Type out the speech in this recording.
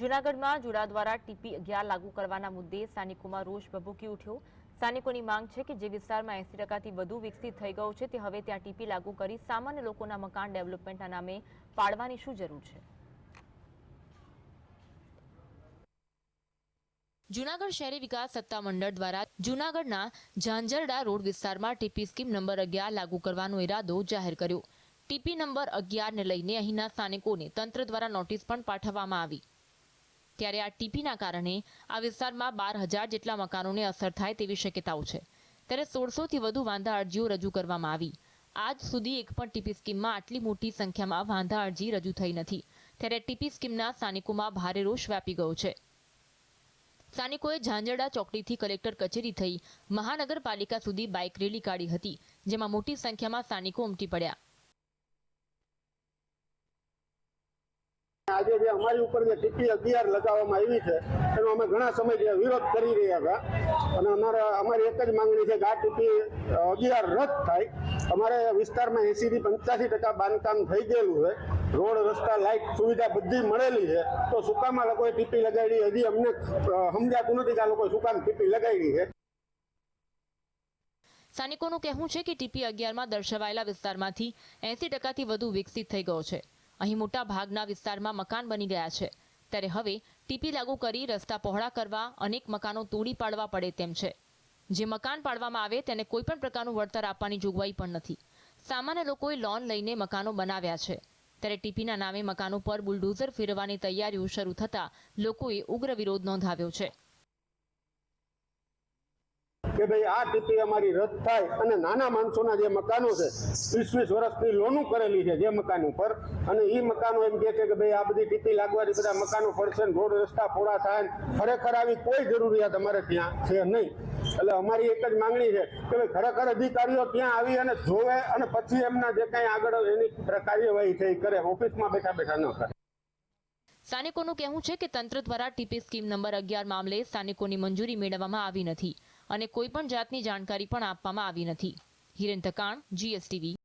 જૂનાગઢમાં જુડા દ્વારા ટીપી અગિયાર લાગુ કરવાના મુદ્દે સ્થાનિકોમાં રોષ ભભૂકી ઉઠ્યો. સ્થાનિકોની માંગ છે કે જે વિસ્તારમાં એસી ટકાથી વધુ વિકસિત થઈ ગયો છે, તે હવે ત્યાં ટીપી લાગુ કરી સામાન્ય લોકોના મકાન ડેવલપમેન્ટના નામે પાડવાની શું જરૂર છે? જૂનાગઢ શહેરી વિકાસ સત્તામંડળ દ્વારા જૂનાગઢના ઝાંઝરડા રોડ વિસ્તારમાં ટીપી સ્કીમ નંબર અગિયાર લાગુ કરવાનો ઇરાદો જાહેર કર્યો. ટીપી નંબર અગિયારને લઈને અહીંના સ્થાનિકોને તંત્ર દ્વારા નોટિસ પણ પાઠવવામાં આવી. ત્યારે આ ટીપીના કારણે આ વિસ્તારમાં બાર હજાર જેટલા મકાનોને અસર થાય તેવી શક્યતાઓ છે. ત્યારે સોળસોથી વધુ વાંધા અરજીઓ રજૂ કરવામાં આવી. આજ સુધી એક પણ ટીપી સ્કીમમાં આટલી મોટી સંખ્યામાં વાંધા અરજી રજૂ થઈ નથી. ત્યારે ટીપી સ્કીમના સ્થાનિકોમાં ભારે રોષ વ્યાપી ગયો છે. સ્થાનિકોએ ઝાંઝરડા ચોકડીથી કલેક્ટર કચેરી થઈ મહાનગરપાલિકા સુધી બાઇક રેલી કાઢી હતી, જેમાં મોટી સંખ્યામાં સ્થાનિકો ઉમટી પડ્યા. આજે જે અમારી ઉપર જે ટીપી અગિયાર લગાવવામાં આવી છે, એનો અમે ઘણા સમય વિરોધ કરી રહ્યા હતા. અને અમારા અમારી એક જ માંગણી છે કે આ ટીપી અગિયાર રદ થાય. અમારે વિસ્તારમાં એંસીથી પંચ્યાસી ટકા બાંધકામ થઈ ગયેલું છે. રોડ, રસ્તા, લાઇટ સુવિધા બધી મળેલી છે. તો સુકામાં લોકોએ ટીપી લગાડી, હજી અમને સમજાતું નથી કે આ લોકોએ સુકામ ટીપી લગાડી છે. સ્થાનિકોનું કહેવું છે કે ટીપી અગિયારમાં દર્શાવાયેલા વિસ્તારમાંથી એસી ટકાથી વધુ વિકસિત થઈ ગયો છે. અહીં મોટા ભાગના વિસ્તારમાં મકાન બની ગયા છે. ત્યારે હવે ટીપી લાગુ કરી રસ્તા પહોળા કરવા અનેક મકાનો તોડી પાડવા પડે તેમ છે. જે મકાન પાડવામાં આવે તેને કોઈપણ પ્રકારનું વળતર આપવાની જોગવાઈ પણ નથી. સામાન્ય લોકોએ લોન લઈને મકાનો બનાવ્યા છે. ત્યારે ટીપીના નામે મકાનો પર બુલડોઝર ફેરવવાની તૈયારીઓ શરૂ થતાં લોકોએ ઉગ્ર વિરોધ નોંધાવ્યો છે. કે ભાઈ આ ટીપી અમારી રદ થાય અને નાના માણસોના જે મકાનો છે વીસ વીસ વર્ષની લોનું કરેલી છે જે મકાન ઉપર. અને એ મકાનો એમ કહે છે કે ભાઈ આ બધી ટીપી લાગવાથી બધા મકાનો પડશે રોડ રસ્તા પોળા થાય ખરેખર આવી કોઈ જરૂરિયાત અમારે ત્યાં છે નહીં. એટલે અમારી એક જ માંગણી છે કે ભાઈ ખરેખર અધિકારીઓ ત્યાં આવી અને જોવે અને પછી એમના જે કાંઈ આગળ એની કાર્યવાહી થઈ કરે. ઓફિસમાં બેઠા બેઠા ન કરે. સ્થાનિકોનું કહેવું છે કે તંત્ર દ્વારા ટીપી સ્કીમ નંબર અગિયાર મામલે સ્થાનિકોની મંજૂરી મેળવવામાં આવી નથી. અને કોઈ પણ જાતની જાણકારી પણ આપવામાં આવી નથી. હિરેન તકાણ જીએસટીવી